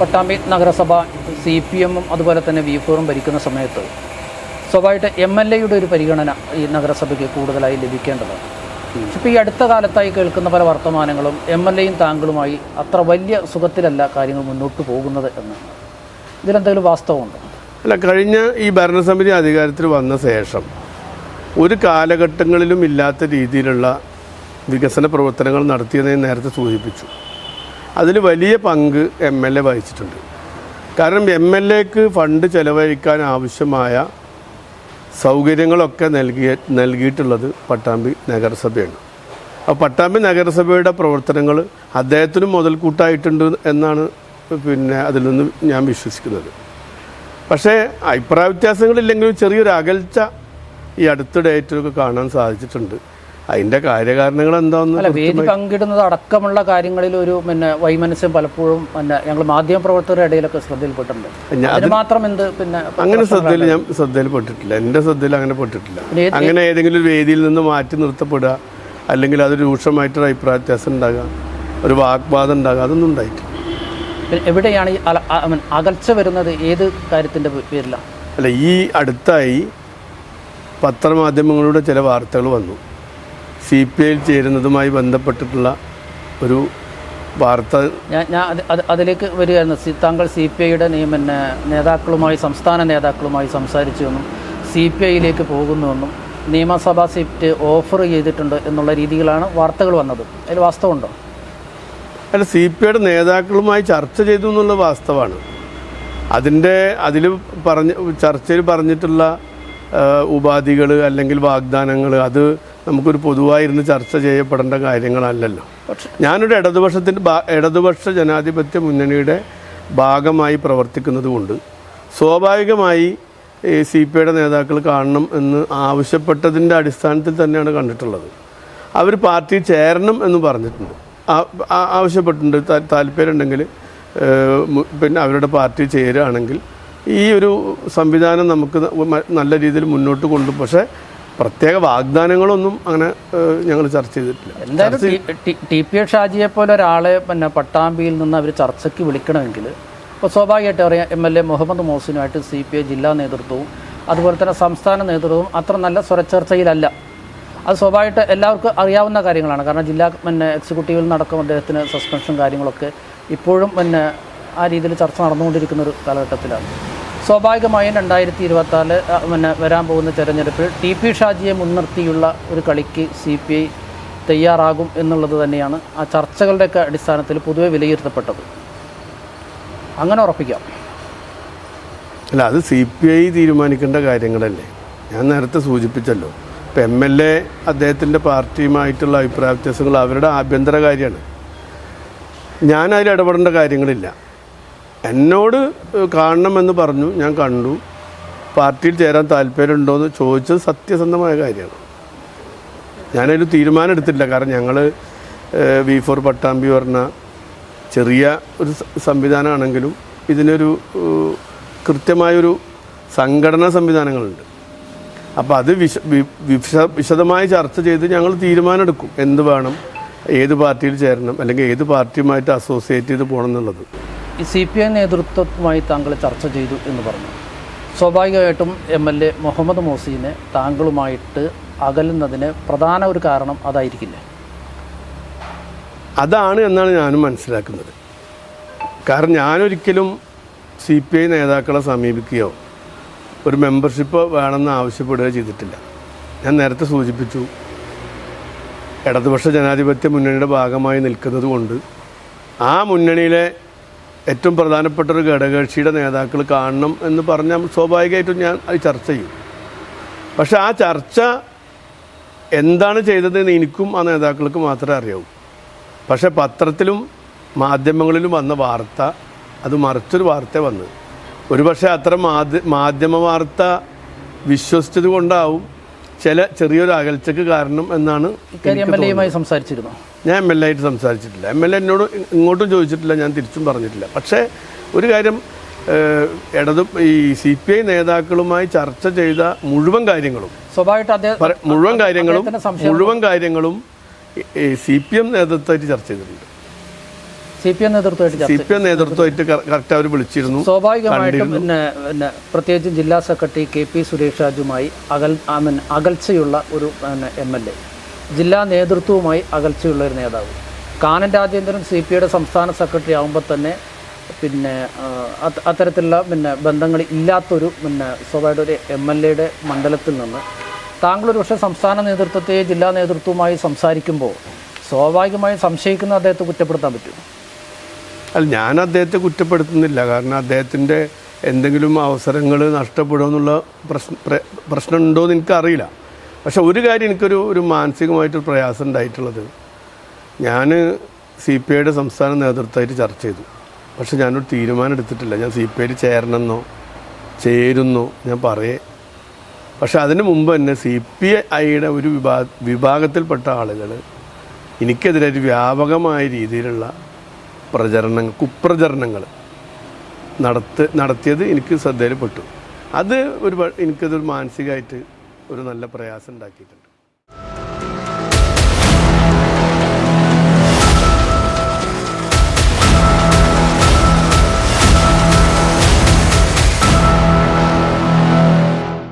പട്ടാമ്പി നഗരസഭ C P എമ്മും അതുപോലെ തന്നെ വി ഫോറും ഭരിക്കുന്ന സമയത്ത് സ്വാഭാവികമായിട്ട് എം എൽ എയുടെ ഒരു പരിഗണന ഈ നഗരസഭയ്ക്ക് കൂടുതലായി ലഭിക്കേണ്ടതാണ്. ഇപ്പോൾ ഈ അടുത്ത കാലത്തായി കേൾക്കുന്ന പല വർത്തമാനങ്ങളും എം എൽ എയും താങ്കളുമായി അത്ര വലിയ സുഖത്തിലല്ല കാര്യങ്ങൾ മുന്നോട്ട് പോകുന്നത് എന്ന്. ഇതിലെന്തെങ്കിലും വാസ്തവമുണ്ടോ? അല്ല കഴിഞ്ഞ ഈ ഭരണസമിതി അധികാരത്തിൽ വന്ന ശേഷം ഒരു കാലഘട്ടങ്ങളിലും ഇല്ലാത്ത രീതിയിലുള്ള വികസന പ്രവർത്തനങ്ങൾ നടത്തിയതെന്ന് നേരത്തെ സൂചിപ്പിച്ചു. അതിൽ വലിയ പങ്ക് എം എൽ എ വഹിച്ചിട്ടുണ്ട്. കാരണം എം എൽ എക്ക് ഫണ്ട് ചെലവഴിക്കാൻ ആവശ്യമായ സൗകര്യങ്ങളൊക്കെ നൽകിയ നൽകിയിട്ടുള്ളത് പട്ടാമ്പി നഗരസഭയാണ്. അപ്പോൾ പട്ടാമ്പി നഗരസഭയുടെ പ്രവർത്തനങ്ങൾ അദ്ദേഹത്തിനും മുതൽക്കൂട്ടായിട്ടുണ്ട് എന്നാണ് പിന്നെ അതിൽ നിന്ന് ഞാൻ വിശ്വസിക്കുന്നത്. പക്ഷേ അഭിപ്രായ വ്യത്യാസങ്ങളില്ലെങ്കിലും ചെറിയൊരു അകൽച്ച ഈ അടുത്ത അടുത്തിടെയായിട്ടൊക്കെ കാണാൻ സാധിച്ചിട്ടുണ്ട്. അതിന്റെ കാര്യകാരണങ്ങൾ എന്താണെന്ന് വേദി പങ്കിടുന്നത് അടക്കമുള്ള കാര്യങ്ങളിൽ ഒരു പിന്നെ വൈമനസ്യം പലപ്പോഴും പിന്നെ ഞങ്ങൾ മാധ്യമപ്രവർത്തകരുടെ ഇടയിലൊക്കെ ശ്രദ്ധയിൽപ്പെട്ടിട്ടുണ്ട്. അതിന് മാത്രം എന്ത് പിന്നെ അങ്ങനെ ശ്രദ്ധയിൽ ഞാൻ ശ്രദ്ധയിൽപ്പെട്ടിട്ടില്ല എന്റെ ശ്രദ്ധയിൽ അങ്ങനെ പെട്ടിട്ടില്ല. അങ്ങനെ ഏതെങ്കിലും ഒരു വേദിയിൽ നിന്ന് മാറ്റി നിർത്തപ്പെടുക അല്ലെങ്കിൽ അത് രൂക്ഷമായിട്ടൊരു അഭിപ്രായ വ്യത്യാസം ഉണ്ടാകുക ഒരു വാഗ്വാദം ഉണ്ടാകുക അതൊന്നും ഉണ്ടായിട്ടില്ല. എവിടെയാണ് ഈ അകൽച്ച വരുന്നത്? ഏത് കാര്യത്തിന്റെ പേരിലാണ് അല്ല ഈ അടുത്തായി പത്രമാധ്യമങ്ങളുടെ ചില വാർത്തകൾ വന്നു. സി പി ഐയിൽ ചേരുന്നതുമായി ബന്ധപ്പെട്ടിട്ടുള്ള ഒരു വാർത്ത ഞാൻ ഞാൻ അത് അത് അതിലേക്ക് വരികയായിരുന്നു. സി താങ്കൾ സി പി ഐയുടെ പിന്നെ നേതാക്കളുമായി സംസ്ഥാന നേതാക്കളുമായി സംസാരിച്ചുവെന്നും സി പി ഐയിലേക്ക് പോകുന്നുവെന്നും നിയമസഭാ സീറ്റ് ഓഫർ ചെയ്തിട്ടുണ്ട് എന്നുള്ള രീതിയിലാണ് വാർത്തകൾ വന്നത്. അതിൽ വാസ്തവമുണ്ടോ? അല്ല സി പി ഐയുടെ നേതാക്കളുമായി ചർച്ച ചെയ്തു എന്നുള്ള വാസ്തവമാണ്. അതിന്റെ അതിൽ പറഞ്ഞ ചർച്ചയിൽ പറഞ്ഞിട്ടുള്ള ഉപാധികൾ അല്ലെങ്കിൽ വാഗ്ദാനങ്ങൾ അത് നമുക്കൊരു പൊതുവായിരുന്ന് ചർച്ച ചെയ്യപ്പെടേണ്ട കാര്യങ്ങളല്ലല്ലോ. ഞാനൊരു ഇടതുപക്ഷത്തിന്റെ ഭാ- ഇടതുപക്ഷ ജനാധിപത്യ മുന്നണിയുടെ ഭാഗമായി പ്രവർത്തിക്കുന്നതുകൊണ്ട് സ്വാഭാവികമായി സി പി ഐയുടെ നേതാക്കൾ കാണണം എന്ന് ആവശ്യപ്പെട്ടതിന്റെ അടിസ്ഥാനത്തിൽ തന്നെയാണ് കണ്ടിട്ടുള്ളത്. അവർ പാർട്ടി ചേരണം എന്ന് പറഞ്ഞിട്ടുണ്ട്. ആവശ്യപ്പെട്ടിട്ടുണ്ട്. താല്പര്യമുണ്ടെങ്കിൽ പിന്നെ അവരുടെ പാർട്ടി ചേരുകയാണെങ്കിൽ ഈ ഒരു സംവിധാനം നമുക്ക് നല്ല രീതിയിൽ മുന്നോട്ട് കൊണ്ടു പക്ഷേ പ്രത്യേക വാഗ്ദാനങ്ങളൊന്നും അങ്ങനെ ഞങ്ങൾ ചർച്ച ചെയ്തിട്ടില്ല. എന്തായാലും ടി- പി എ ഷാജിയെ പോലെ ഒരാളെ പിന്നെ പട്ടാമ്പിയിൽ നിന്ന് അവർ ചർച്ചയ്ക്ക് വിളിക്കണമെങ്കിൽ ഇപ്പോൾ സ്വാഭാവികമായിട്ട് അറിയാം എം എൽ എ മുഹമ്മദ് മോസിനുമായിട്ട് സി പി ഐ ജില്ലാ നേതൃത്വവും അതുപോലെ തന്നെ സംസ്ഥാന നേതൃത്വവും അത്ര നല്ല സ്വരച്ചർച്ചയിലല്ല. അത് സ്വാഭാവികമായിട്ട് എല്ലാവർക്കും അറിയാവുന്ന കാര്യങ്ങളാണ്. കാരണം ജില്ലാ പിന്നെ എക്സിക്യൂട്ടീവിൽ നടക്കും അദ്ദേഹത്തിന് സസ്പെൻഷൻ കാര്യങ്ങളൊക്കെ ഇപ്പോഴും പിന്നെ ആ രീതിയിൽ ചർച്ച നടന്നുകൊണ്ടിരിക്കുന്ന ഒരു കാലഘട്ടത്തിലാണ്. സ്വാഭാവികമായും രണ്ടായിരത്തി ഇരുപത്തിനാല് പിന്നെ വരാൻ പോകുന്ന തെരഞ്ഞെടുപ്പിൽ ടി പി ഷാജിയെ മുൻനിർത്തിയുള്ള ഒരു കളിക്ക് സി പി ഐ തയ്യാറാകും എന്നുള്ളത് തന്നെയാണ് ആ ചർച്ചകളുടെയൊക്കെ അടിസ്ഥാനത്തിൽ പൊതുവെ വിലയിരുത്തപ്പെട്ടത്. അങ്ങനെ ഉറപ്പിക്കാം. അല്ല അത് സി പി ഐ തീരുമാനിക്കേണ്ട കാര്യങ്ങളല്ലേ? ഞാൻ നേരത്തെ സൂചിപ്പിച്ചല്ലോ ഇപ്പം എം എൽ എ അദ്ദേഹത്തിന്റെ പാർട്ടിയുമായിട്ടുള്ള അഭിപ്രായ വ്യത്യാസങ്ങൾ അവരുടെ ആഭ്യന്തര കാര്യമാണ്. ഞാൻ അതിൽ ഇടപെടേണ്ട കാര്യങ്ങളില്ല. എന്നോട് കാണണമെന്ന് പറഞ്ഞു. ഞാൻ കണ്ടു. പാർട്ടിയിൽ ചേരാൻ താല്പര്യമുണ്ടോ എന്ന് ചോദിച്ചത് സത്യസന്ധമായ കാര്യമാണ്. ഞാനൊരു തീരുമാനം എടുത്തിട്ടില്ല. കാരണം ഞങ്ങൾ വി ഫോർ പട്ടാമ്പി പറഞ്ഞ ചെറിയ ഒരു സംവിധാനമാണെങ്കിലും ഇതിനൊരു കൃത്യമായൊരു സംഘടനാ സംവിധാനങ്ങളുണ്ട്. അപ്പോൾ അത് വിശ വിശദമായി ചർച്ച ചെയ്ത് ഞങ്ങൾ തീരുമാനമെടുക്കും. എന്ത് വേണം ഏത് പാർട്ടിയിൽ ചേരണം അല്ലെങ്കിൽ ഏത് പാർട്ടിയുമായിട്ട് അസോസിയേറ്റ് ചെയ്ത് പോകണം എന്നുള്ളത്. സി പി ഐ നേതൃത്വവുമായി താങ്കൾ ചർച്ച ചെയ്തു എന്ന് പറഞ്ഞു. സ്വാഭാവികമായിട്ടും എം എൽ എ മുഹമ്മദ് മോസീനെ താങ്കളുമായിട്ട് അകലുന്നതിന് പ്രധാന ഒരു കാരണം അതായിരിക്കില്ലേ. അതാണ് എന്നാണ് ഞാനും മനസ്സിലാക്കുന്നത്. കാരണം ഞാനൊരിക്കലും സി പി ഐ നേതാക്കളെ സമീപിക്കുകയോ ഒരു മെമ്പർഷിപ്പ് വേണമെന്ന് ആവശ്യപ്പെടുകയോ ചെയ്തിട്ടില്ല. ഞാൻ നേരത്തെ സൂചിപ്പിച്ചു ഇടതുപക്ഷ ജനാധിപത്യ മുന്നണിയുടെ ഭാഗമായി നിൽക്കുന്നത് കൊണ്ട് ആ മുന്നണിയിലെ ഏറ്റവും പ്രധാനപ്പെട്ട ഒരു ഘടകകക്ഷിയുടെ നേതാക്കൾ കാണണം എന്ന് പറഞ്ഞാൽ സ്വാഭാവികമായിട്ടും ഞാൻ അത് ചർച്ച ചെയ്യും. പക്ഷെ ആ ചർച്ച എന്താണ് ചെയ്തതെന്ന് എനിക്കും ആ നേതാക്കൾക്ക് മാത്രമേ അറിയാവൂ. പക്ഷേ പത്രത്തിലും മാധ്യമങ്ങളിലും വന്ന വാർത്ത അത് മറിച്ചൊരു വാർത്ത വന്നത്. ഒരുപക്ഷെ അത്ര മാധ്യ മാധ്യമ വാർത്ത വിശ്വസിച്ചത് കൊണ്ടാവും ചില ചെറിയൊരു അകൽച്ചക്ക് കാരണം എന്നാണ് സംസാരിച്ചിരുന്നു? ഞാൻ എം എൽ എ ആയിട്ട് സംസാരിച്ചിട്ടില്ല. എം എൽ എ എന്നോട് ഇങ്ങോട്ടും ചോദിച്ചിട്ടില്ല ഞാൻ തിരിച്ചും പറഞ്ഞിട്ടില്ല. പക്ഷേ ഒരു കാര്യം ഇടതും ഈ സി പി ഐ നേതാക്കളുമായി ചർച്ച ചെയ്ത മുഴുവൻ കാര്യങ്ങളും സ്വാഭാവികമായിട്ട് മുഴുവൻ കാര്യങ്ങളും മുഴുവൻ കാര്യങ്ങളും സി പി എം നേതൃത്വമായിട്ട് ചർച്ച ചെയ്തിട്ടുണ്ട്. സി പി എം നേതൃത്വമായിട്ട് സി പി എം നേതൃത്വമായിട്ട് കറക്റ്റ് അവർ വിളിച്ചിരുന്നു സ്വാഭാവികമായിട്ടും പിന്നെ പിന്നെ പ്രത്യേകിച്ചും ജില്ലാ സെക്രട്ടറി കെ പി സുരേഷ് രാജുമായി അകൽ അകൽച്ചയുള്ള ഒരു എം എൽ എ. ജില്ലാ നേതൃത്വവുമായി അകൽച്ചയുള്ള ഒരു നേതാവ്. കാനൻ രാജേന്ദ്രൻ സി പി ഐയുടെ സംസ്ഥാന സെക്രട്ടറി ആകുമ്പോൾ തന്നെ പിന്നെ അത്തരത്തിലുള്ള പിന്നെ ബന്ധങ്ങൾ ഇല്ലാത്തൊരു പിന്നെ സ്വാഭാവിക ഒരു എം എൽ എയുടെ മണ്ഡലത്തിൽ നിന്ന് താങ്കൾ ഒരു പക്ഷേ സംസ്ഥാന നേതൃത്വത്തെ ജില്ലാ നേതൃത്വവുമായി സംസാരിക്കുമ്പോൾ സ്വാഭാവികമായും സംശയിക്കുന്ന അദ്ദേഹത്തെ കുറ്റപ്പെടുത്താൻ പറ്റും അല്ല ഞാൻ അദ്ദേഹത്തെ കുറ്റപ്പെടുത്തുന്നില്ല. കാരണം അദ്ദേഹത്തിന്റെ എന്തെങ്കിലും അവസരങ്ങൾ നഷ്ടപ്പെടുമെന്നുള്ള പ്രശ്ന പ്ര- പ്രശ്നമുണ്ടോ എന്ന് എനിക്കറിയില്ല. പക്ഷെ ഒരു കാര്യം എനിക്കൊരു ഒരു മാനസികമായിട്ടൊരു പ്രയാസം ഉണ്ടായിട്ടുള്ളത് ഞാൻ സി പി ഐയുടെ സംസ്ഥാന നേതൃത്വമായിട്ട് ചർച്ച ചെയ്തു. പക്ഷെ ഞാനൊരു തീരുമാനം എടുത്തിട്ടില്ല. ഞാൻ സി പി ഐയിൽ ചേരണമെന്നോ ചേരുന്നോ ഞാൻ പറയേ. പക്ഷെ അതിന് മുമ്പ് തന്നെ സി പി ഐയുടെ ഒരു വിഭാഗ വിഭാഗത്തിൽപ്പെട്ട ആളുകൾ എനിക്കെതിരെ ഒരു വ്യാപകമായ രീതിയിലുള്ള പ്രചരണങ്ങൾ കുപ്രചരണങ്ങൾ നടത്ത് നടത്തിയത് എനിക്ക് ശ്രദ്ധയിൽപ്പെട്ടു. അത് ഒരു എനിക്കതൊരു മാനസികമായിട്ട് ഒരു നല്ല പ്രയാസം ഉണ്ടാക്കിയിട്ടുണ്ട്.